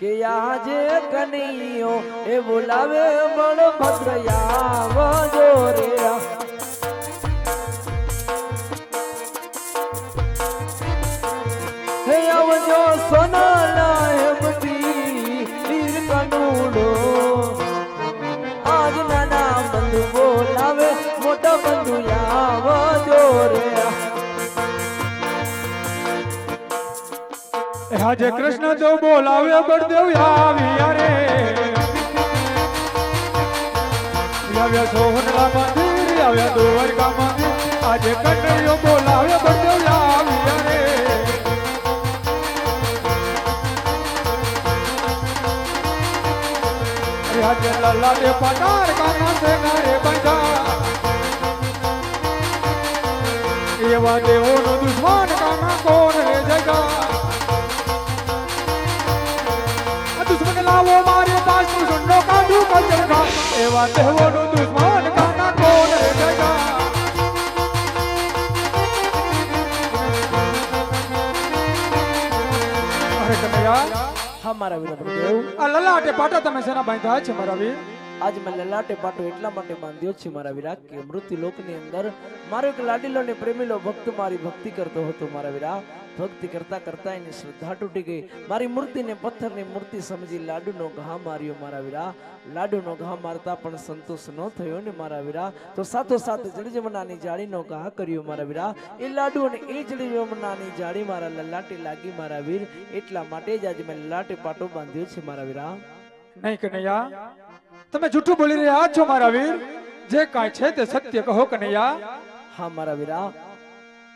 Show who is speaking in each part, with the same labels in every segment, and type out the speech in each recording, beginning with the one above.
Speaker 1: કે આજે કનૈયો એ બોલાવે બળભદ્રયા વજો રે આજે
Speaker 2: કૃષ્ણ તો બોલાવ્યો બળદેવ આવ્યા રે આવ્યા સોહનલા મંદિર આવ્યા દોરકા મંદિર આજે કનૈયો બોલાવ્યો બળદેવ આવ્યા રે અરે, આજે લલ્લા દે પટાર કાના સે નારે બંધા એવા દેવોનો દુશ્મન કાના કોણ રે જગા? એવા દેવોનું દુશ્મન કાના કોણ જગા અરે કનૈયા
Speaker 1: હા મારા વીર પ્રભુ
Speaker 2: આ લલાટે પાટા તમે શેના બાંધ્યા છે મારા વીર?
Speaker 1: આજ મેં લલાટે પાટો એટલા માટે બાંધ્યો છે મારા વીરા કે મૃત્યુ લોકની અંદર મારો એક લાડીલો ને પ્રેમીલો ભક્ત મારી ભક્તિ કરતો હતો મારા વીરા. ભક્તિ કરતા કરતા એની શ્રદ્ધા તૂટી ગઈ. મારી મૂર્તિને પથ્થરની મૂર્તિ સમજી લાડુનો ઘા માર્યો મારા વીરા. લાડુનો ઘા મારતા પણ સંતોષ ન થયો ને મારા વીરા. તો સાથો સાથ જળજમનાની જાળીનો ઘા કર્યો મારા વીરા. એ લાડુ અને એ જળજમનાની જાળી મારા લલાટે લાગી મારા વીર. એટલા માટે જ આજે મેં લલાટે પાટો બાંધ્યો છે મારા વીરા.
Speaker 2: નહીં કનૈયા તમે જૂઠું બોલી રહ્યા છો મારા વીર? જે કાંઈ છે તે સત્ય કહો કનૈયા.
Speaker 1: હા મારા વીરા.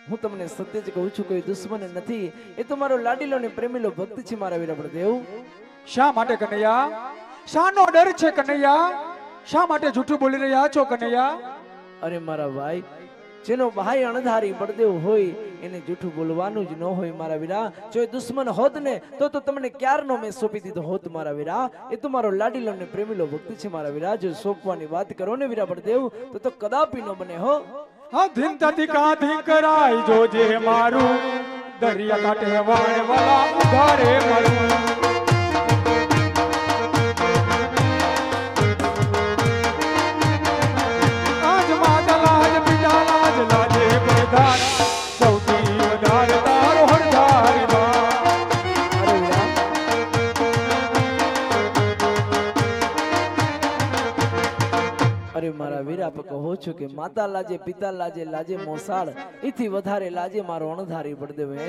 Speaker 1: હું તમને સત્ય જ કહું છું કોઈ દુશ્મન નથી. એ તો મારો લાડીલો ને પ્રેમીલો ભક્ત છે મારા વીરા દેવ
Speaker 2: શા માટે કનૈયા? શાનો ડર છે કનૈયા? શા માટે જૂઠું બોલી રહ્યા છો કનૈયા?
Speaker 1: અરે મારા ભાઈ જેનો ભાઈ અણધારી બળદેવ હોય એને જૂઠું બોલવાનું જ ન હોય મારા વીરા. જો એ દુશ્મન હોત ને તો તો તમને ક્યારનો મેં સોંપી દીધો હોત મારા વીરા. એ તો મારો લાડીલો ને પ્રેમીલો ભક્ત છે મારા વીરા. જો સોંપવાની વાત કરો ને વીરા બળદેવ તો તો કદાપી ન બને હો.
Speaker 2: હા ધીનતાથી કાંધી જોજે મારું દરિયા કાંઠે વાળવાળા ઉધારે મળું
Speaker 1: આપ કહો છો કે માતા લાજે પિતા લાજે લાજે મોસાળ. એથી વધારે લાજે મારો અણધારી બળદેવ હે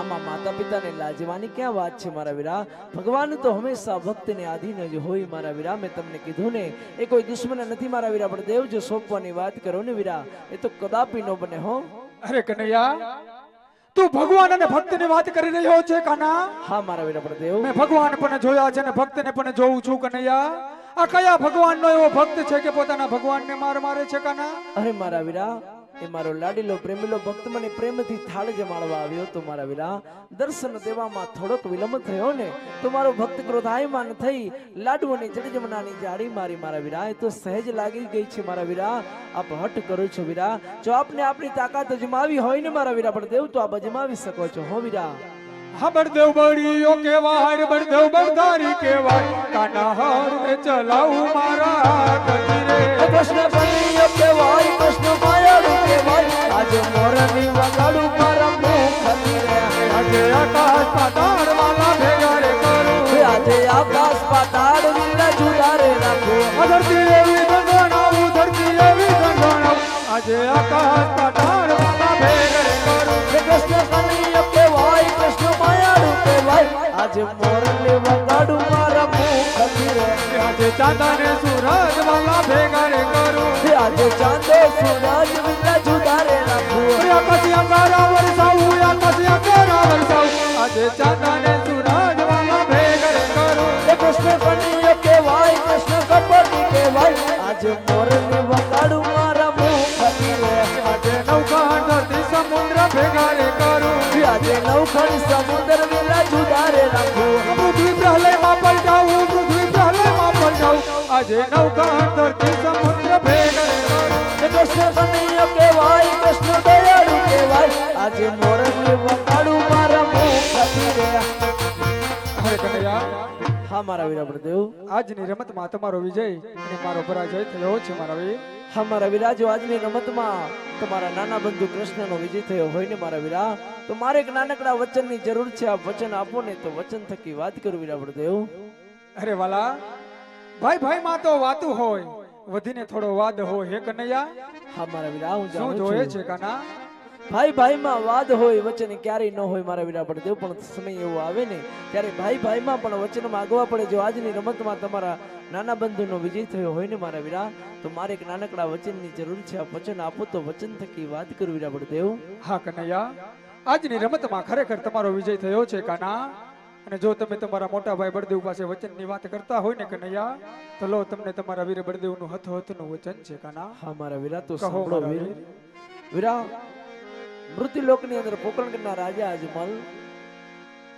Speaker 1: આમાં માતા પિતાને લાજવાની ક્યાં વાત છે મારા વીરા? ભગવાન તો હંમેશા ભક્તને આધીન જ હોય મારા વીરા. મેં તમને કીધું ને એ કોઈ દુશ્મન નથી મારા વીરા બળદેવ જો સોંપવાની વાત કરો ને વીરા એ તો કદાપી ન બને હો.
Speaker 2: અરે કનૈયા તું ભગવાન અને ભક્તની વાત કરી રહ્યો છે કાના?
Speaker 1: હા મારા વીરા બળદેવ
Speaker 2: મેં ભગવાન પણ જોયા છે અને ભક્ત ને પણ જોઉં છું કનૈયા. આ કયા ભગવાનનો એવો ભક્ત છે કે પોતાના ભગવાનને માર મારે છે કાના?
Speaker 1: અરે મારા વીરા, એ મારો લાડીલો, પ્રેમીલો ભક્ત મને પ્રેમથી થાળ જમાડવા આવ્યો તો મારા વીરા. દર્શન દેવામાં થોડોક વિલંબ થયો ને, તો મારો ભક્ત ક્રોધાયમાન થઈ લાડુઓની જડજમનાની જાળી મારી, મારા વીરા. એ તો સહેજ લાગી ગઈ છે, મારા વીરા. આપ હટ કરો છો, વીરા. જો આપને આપણી તાકાત અજમાવી હોય ને, મારા વીરા, પણ દેવ તો આપ અજમાવી શકો છો, હો વીરા.
Speaker 2: હા બળદેવ કેવા કેવાય બળદેવ બળધારી કેવાય કાના હર ચલાવું મારા ગતિ
Speaker 1: કૃષ્ણ કનૈયો કહેવાય કૃષ્ણ માયાળુ કહેવાય. આજે મોરની વગાડું મારા મુખ
Speaker 2: આજે આકાશ પાતાળ વાલા ભેગા રે કરું
Speaker 1: આજે આકાશ પાતાળ વિના જુદા રે રાખો
Speaker 2: ધરતી એવી ગંગણાવું ધરતી એવી ગંગણાવું આજે આકાશ પાતાળ વાલા
Speaker 1: કહેવાય આજે મોરને વગાડું મારા મુખ રે
Speaker 2: આજે ચાંદા ને સૂરજ વાલા ભેગા રે કરું
Speaker 1: હે આજે ચાંદો સૂરજ વિના જુદા રે રાખો
Speaker 2: આકાશી અંગારા વરસાવું આકાશી અંગારા વરસાવું આજે ચાંદા ને સૂરજ વાલા ભેગા રે કરું
Speaker 1: હે કૃષ્ણ કનૈયો કહેવાય કૃષ્ણ કપટી કહેવાય આજે મોરને વગાડું મારા મુખ રે
Speaker 2: આજે નૌકા ધરતી સમુદ્ર ભેગા રે કરું
Speaker 1: આજે નવખંડ સમુદ્ર વેલા જુદા રે રાખો
Speaker 2: પૃથ્વી પ્રલયમાં પલટાવું પૃથ્વી પ્રલયમાં પલટાવું આજે નૌકા
Speaker 1: આજે મારા મુખ રે
Speaker 2: અરે કનૈયા,
Speaker 1: હા મારા
Speaker 2: આજની રમતમાં તમારો વિજય અને મારો પરાજય થયો છે, મારા વીર.
Speaker 1: હા મારા વીરા જો આજની રમતમાં તમારા નાના બંધુ કૃષ્ણનો વિજય થયો હોય ને મારા વીરા? તો મારે એક નાનકડા વચનની જરૂર છે. આ વચન આપો ને તો વચન થકી વાત કરું વીરા પ્રદેવ
Speaker 2: અરે વાલા ભાઈ ભાઈ માં તો વાતું હોય વધીને થોડો વાદ હોય હે કનૈયા?
Speaker 1: હા મારા વીરા હું
Speaker 2: શું
Speaker 1: જાણું
Speaker 2: જોયે
Speaker 1: છે
Speaker 2: કાના?
Speaker 1: ભાઈ ભાઈમાં વાદ હોય વચન ક્યારેય ન હોય મારા વીરા બળદેવ પણ સમય એવો આવે ને ત્યારે ભાઈ ભાઈમાં પણ વચન માંગવા પડે જો આજની રમતમાં તમારા નાના બંધુનો વિજય થયો હોય ને મારા વીરા તો મારે એક નાનકડા વચનની જરૂર છે. આ વચન આપો તો વચન થકી વાત કરું વીરા બળદેવ
Speaker 2: હા કનૈયા આજની રમતમાં ખરેખર તમારો વિજય થયો છે કાના? અને જો તમે તમારા મોટા ભાઈ બળદેવ પાસે વચનની વાત કરતા હોય ને કનૈયા તો લો તમને તમારા વીર બળદેવનું હથ હથનું વચન છે કાના?
Speaker 1: હા મારા વીરા તો સાંભળો વીર.
Speaker 2: વીર.
Speaker 1: મૃત્યુલોકની અંદર પોકરણગઢના રાજા અજમલ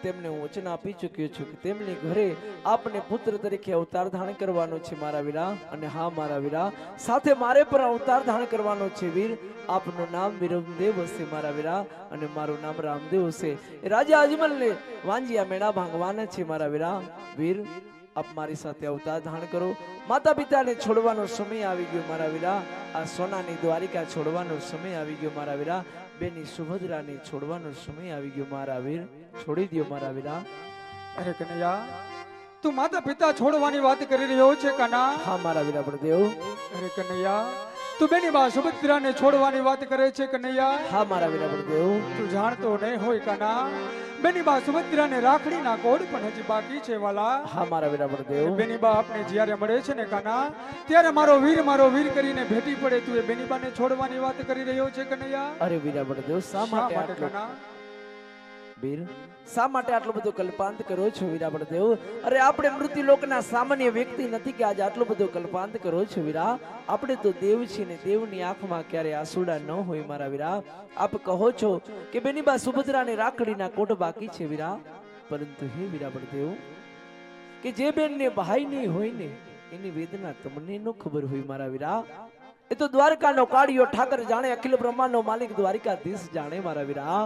Speaker 1: તેમને હું વચન આપી ચૂક્યો છું કે તેમની ઘરે આપને પુત્ર તરીકે અવતાર ધારણ કરવાનો છે મારા વીરા. અને હા, મારા વીરા, સાથે મારે પણ અવતાર ધારણ કરવાનો છે વીર. આપનું નામ વિરમદેવ હશે, મારા વીરા. અને મારું નામ રામદેવ હશે. રાજા અજમલને વાંજિયા મેળા ભાંગવાના છે, મારા વીરા. વીર, આપ મારી સાથે અવતાર ધારણ કરો. માતા પિતાને છોડવાનો સમય આવી ગયો, મારા વીરા. આ સોનાની દ્વારિકા છોડવાનો સમય આવી ગયો, મારા વીરા. બેની સુભદ્રાને છોડવાનો સમય આવી ગયો મારા વીર. છોડી દો મારા વીરા.
Speaker 2: અરે કનૈયા તું માતા પિતા છોડવાની વાત કરી રહ્યો છે કના?
Speaker 1: હા મારા વીરા દેવ.
Speaker 2: અરે કનૈયા તું બેની બા સુભદ્રાને છોડવાની વાત કરે છે કનૈયા
Speaker 1: હા મારા બળદેવ.
Speaker 2: તું જાણતો નહીં હોય કાના બેની બા સુભદ્રાને રાખડીના કોડ પણ હજી બાકી છે વાલા.
Speaker 1: હા મારા બળદેવ.
Speaker 2: બેની બા આપને જ્યારે મળે છે ને કાના ત્યારે મારો વીર મારો વીર કરીને ભેટી પડે. તું એ બેની બાને છોડવાની વાત કરી રહ્યો છે કનૈયા
Speaker 1: અરે બળદેવ શા માટે
Speaker 2: કાના
Speaker 1: વીર શા માટે આટલો બધો કલ્પાંત કરો છો વીરા બળદેવ? અરે આપણે મૃત્યુ લોકના સામાન્ય વ્યક્તિ નથી કે આજે આટલો બધો કલ્પાંત કરો છો વીરા. આપણે તો દેવ છીએ ને દેવની આંખમાં ક્યારે આસુડા ન હોય મારા વીરા. આપ કહો છો કે બેની બા રાખડીના કોટ બાકી છે વીરા. પરંતુ હે વીરા બળદેવ, કે જે બેનને ભાઈ નહીં હોય ને, એની વેદના તમને ન ખબર હોય મારા વીરા. એ તો દ્વારકાનો કાળિયો ઠાકર જાણે, અખિલ બ્રહ્માંડનો માલિક દ્વારિકાધીશ જાણે મારા વીરા.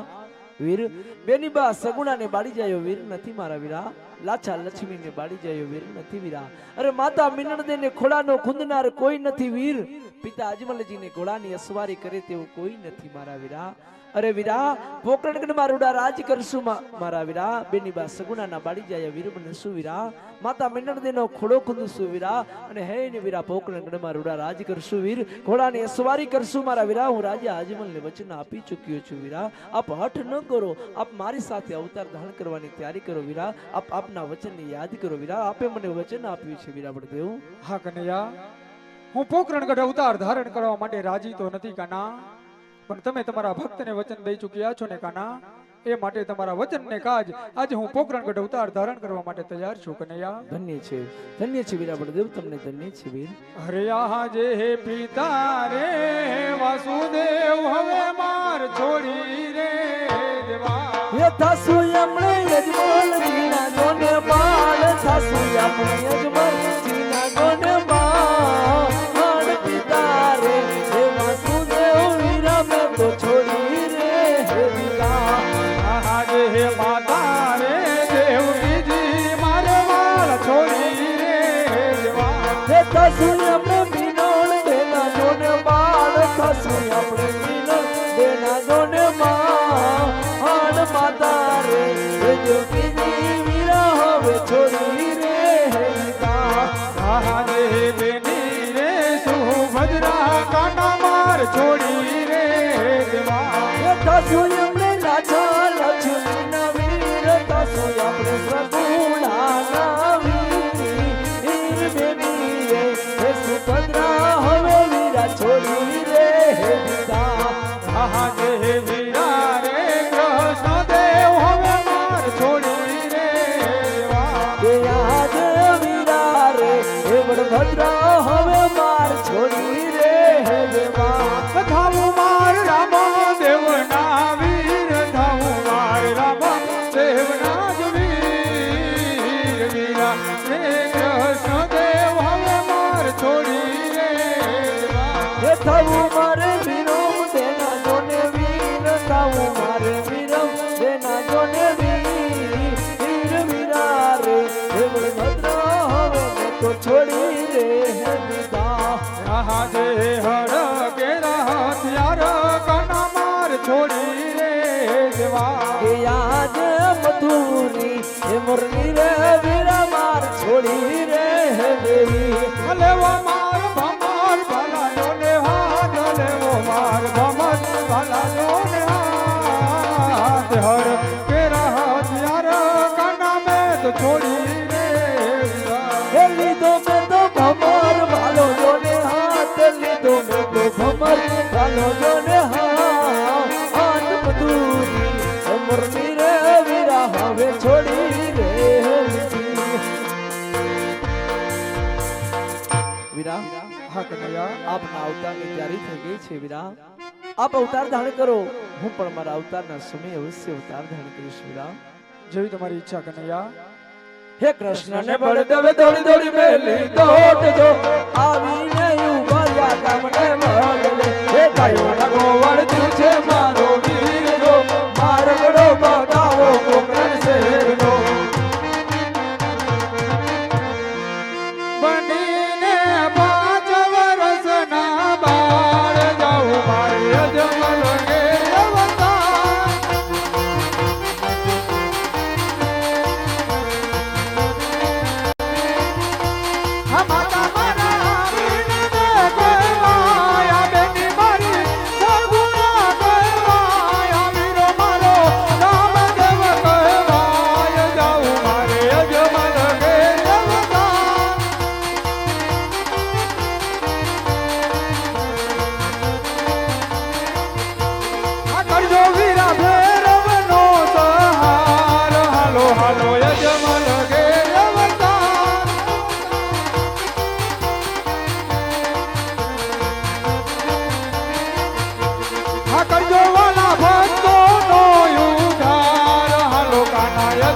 Speaker 1: વીર. બેની બા સગુણાને બાળી જાયો વીર નથી મારા વીરા. લાછા લક્ષ્મીને બાળી જાયો વીર નથી વીરા. અરે માતા મિનળદેને ખોળાનો ખૂંદનાર કોઈ નથી વીર. પિતા અજમલજીને ઘોડાની અસવારી કરે તેવું કોઈ નથી મારા વીરા. અરે વીરા, પોકરણમાં રૂડા રાજ કરશું મારા વીરા, બેની બા સગુણાના બાળી જાય વીરબને સુવીરા વીરા? માતા મિનળદેનો ખોડો ખુંદશું સુવીરા અને હે ને વીરા પોકરણગઢમાં રૂડા રાજ કરશું વીર. ઘોડાને સવારી કરશું મારા વીરા. હું રાજા અજમલને વચન આપી ચૂક્યો છું વીરા. આપ હઠ ન કરો. આપ મારી સાથે અવતાર ધારણ કરવાની તૈયારી કરો વીરા. આપ આપના વચનને યાદ કરો વીરા. આપે મને વચન આપ્યું છે વીરા બળદેવ
Speaker 2: હા કનૈયા, હું પોકરણગઢ અવતાર ધારણ કરવા માટે રાજી તો નથી કાના. પણ તમે તમારા ભક્તને વચન દઈ ચૂક્યા છો ને કાના? એ માટે તમારા વચનને કાજ આજે હું પોકરણગઢ અવતાર ધારણ કરવા માટે તૈયાર છું કનૈયા.
Speaker 1: ધન્ય છે. ધન્ય છે વીરા બળદેવ તમને ધન્ય છે વીર.
Speaker 2: અરે આજે હે પિતા રે વાસુદેવ હવે માર છોડી રે દેવા.
Speaker 1: હે થાસુ એમણે યજમાન જીના જોને બાળ. થાસુ એમણે યજમાન હાડ
Speaker 2: માતા
Speaker 1: વીર મુરલી રે વીરા માર છોડી રે હે દેવી.
Speaker 2: લેવો માર ભમર, ભલાયો ને હાથ લેવો માર ભમર, ભલાયો ને હાથ. હર કેરા યાર કાના મે તો છોડી રે
Speaker 1: ભાલો જોને હાથ, લીધો મે તો ભમર ભાલો જોને અવતારની અવતારના કૃષ્ણ ને બળદેવે, દોડી દોડી મેલી, દોટ જો. આવીને ઉભર્યા ગામને મળે હે ગાયો ના ગોવળ છે મારો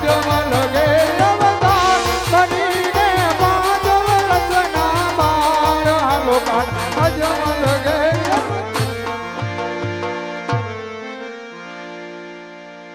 Speaker 2: કાના